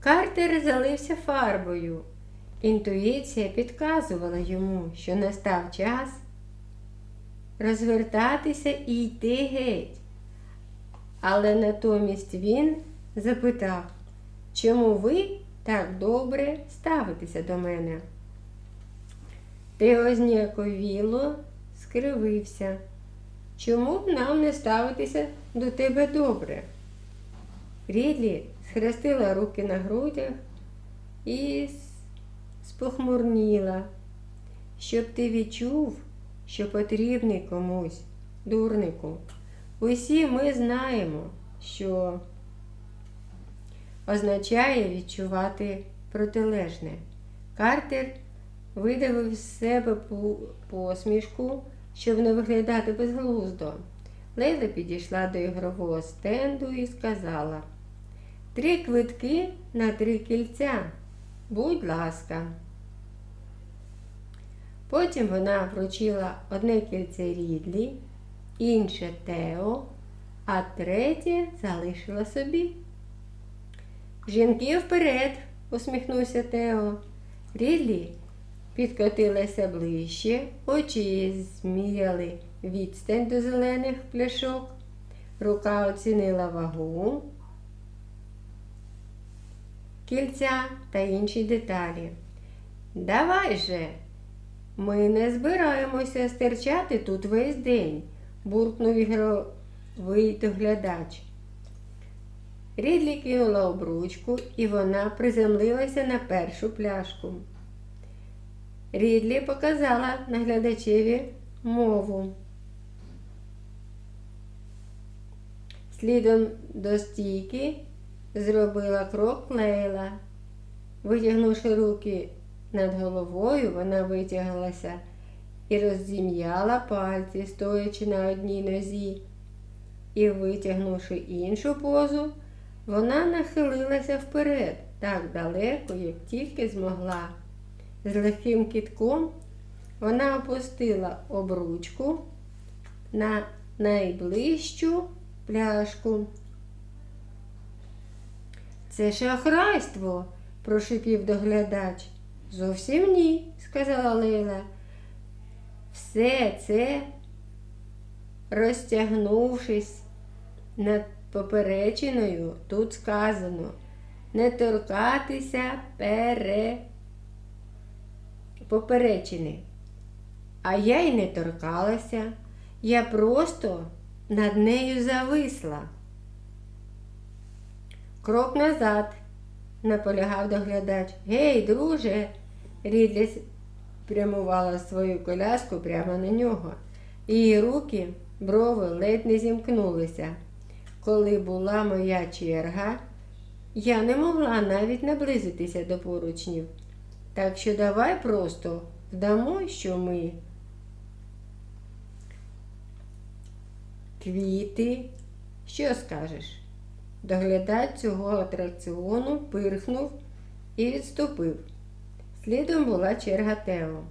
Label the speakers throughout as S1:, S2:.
S1: Картер залився фарбою. Інтуїція підказувала йому, що настав час розвертатися і йти геть. Але натомість він запитав, чому ви так добре ставитеся до мене? Тео зніяковіло скривився. Чому б нам не ставитися до тебе добре? Рідлі схрестила руки на грудях і спохмурніла, щоб ти відчув, що потрібний комусь, дурнику. Усі ми знаємо, що означає відчувати протилежне. Картер видавив з себе посмішку, щоб не виглядати безглуздо. Лейла підійшла до ігрового стенду і сказала: Три квитки на три кільця. Будь ласка. Потім вона вручила одне кільце Рідлі, інше Тео, а третє залишила собі. Жінки вперед, усміхнувся Тео. Рідлі підкотилася ближче, очі її зміряли відстань до зелених пляшок, рука оцінила вагу, кільця та інші деталі. Давай же, ми не збираємося стерчати тут весь день, буркнув ігровий доглядач. Рідлі кинула обручку, і вона приземлилася на першу пляшку. Рідлі показала наглядачеві мову. Слідом до стійки зробила крок Лейла. Витягнувши руки над головою, вона витяглася і роззім'яла пальці, стоячи на одній нозі. І, витягнувши іншу позу, вона нахилилася вперед так далеко, як тільки змогла. З легким кітком вона опустила обручку на найближчу пляшку. Це шахрайство, прошипів доглядач. Зовсім ні, сказала Лейла. Все це, розтягнувшись над поперечиною, тут сказано не торкатися пере поперечини. А я й не торкалася, я просто над нею зависла. Крок назад, наполягав доглядач. Гей, друже, Рідлі прямувала свою коляску прямо на нього. Її руки, брови ледь не зімкнулися. Коли була моя черга, я не могла навіть наблизитися до поручнів. Так що давай просто вдамо, що ми квіти. Що скажеш? Доглядач цього атракціону пирхнув і відступив. Слідом була черга Тео.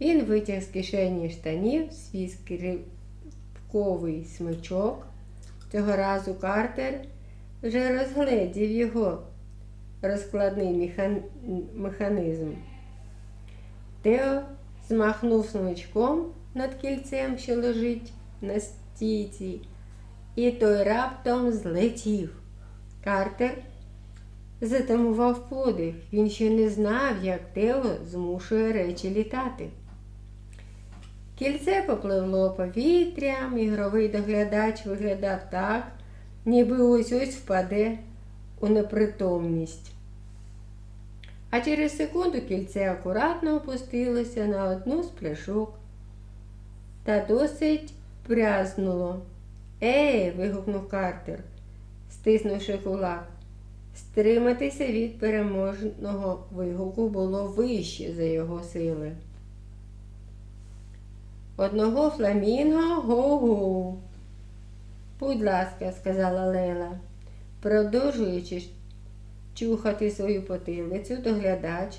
S1: Він витяг з кишені штанів свій скрипковий смичок. Цього разу Картер вже розгледів його розкладний механ... механізм. Тео змахнув смичком над кільцем, що лежить на стійці, і той раптом злетів. Картер затамував подих. Він ще не знав, як Тео змушує речі літати. Кільце попливло повітрям, ігровий доглядач виглядав так, ніби ось ось впаде у непритомність. А через секунду кільце акуратно опустилося на одну з пляшок та досить брязнуло. Ей, вигукнув Картер, стиснувши кулак. Стриматися від переможного вигуку було вище за його сили. Одного фламінго го-го. Будь ласка, сказала Лейла, продовжуючи чухати свою потилицю, доглядач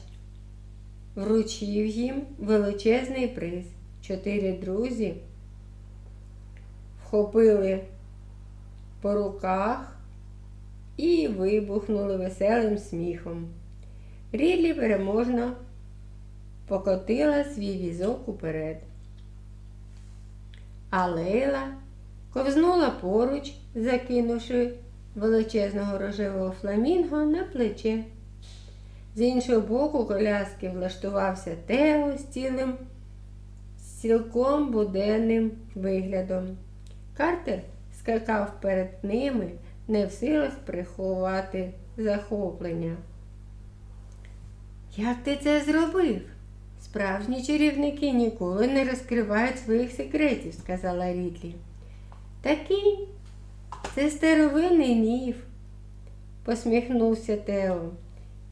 S1: вручив їм величезний приз. Чотири друзі вхопили по руках і вибухнули веселим сміхом. Рідлі переможно покотила свій візок уперед. А Лейла ковзнула поруч, закинувши величезного рожевого фламінго на плече. З іншого боку коляски влаштувався Тео з цілим цілком буденним виглядом. Картер скакав перед ними, не в силах приховати захоплення. Як ти це зробив? Справжні чарівники ніколи не розкривають своїх секретів, сказала Рідлі. Такий це старовинний міф, посміхнувся Тео.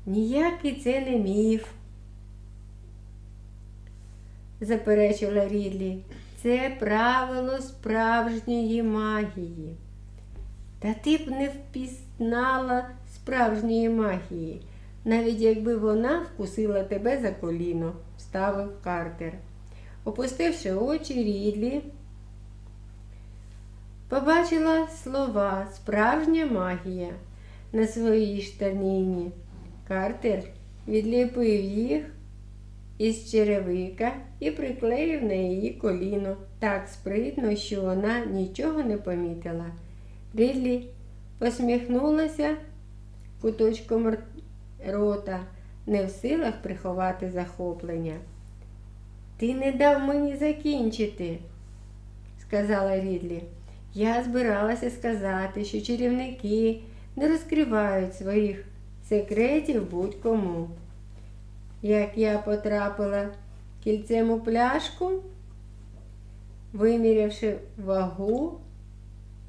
S1: Ніякий це не міф, заперечила Рідлі. Це правило справжньої магії. Та ти б не впізнала справжньої магії, навіть якби вона вкусила тебе за коліно, вставив Картер. Опустивши очі, Рідлі побачила слова справжня магія на своїй штанині. Картер відліпив їх із черевика і приклеїв на її коліно так спритно, що вона нічого не помітила. Рідлі посміхнулася куточком рота, не в силах приховати захоплення. Ти не дав мені закінчити, сказала Рідлі. Я збиралася сказати, що чарівники не розкривають своїх секретів будь-кому. Як я потрапила кільцем у пляшку, вимірявши вагу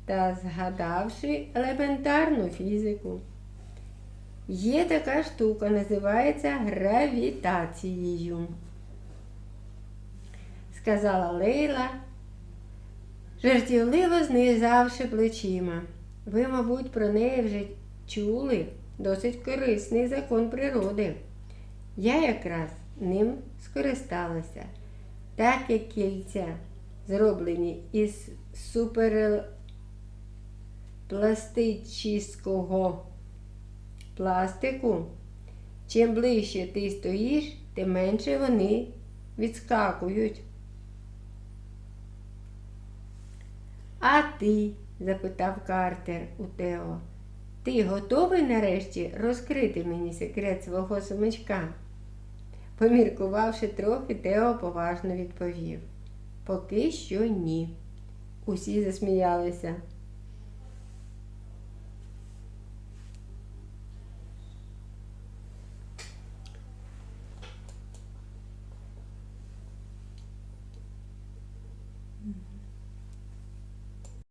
S1: та згадавши елементарну фізику. Є така штука, називається гравітацією, сказала Лейла, жартівливо знизавши плечима. Ви, мабуть, про неї вже чули досить корисний закон природи. Я якраз ним скористалася, так як кільця зроблені із суперпластичного пластику. Чим ближче ти стоїш, тим менше вони відскакують. А ти? запитав Картер у Тео. Ти готовий нарешті розкрити мені секрет свого сумочка? Поміркувавши трохи, Тео поважно відповів. Поки що ні. Усі засміялися.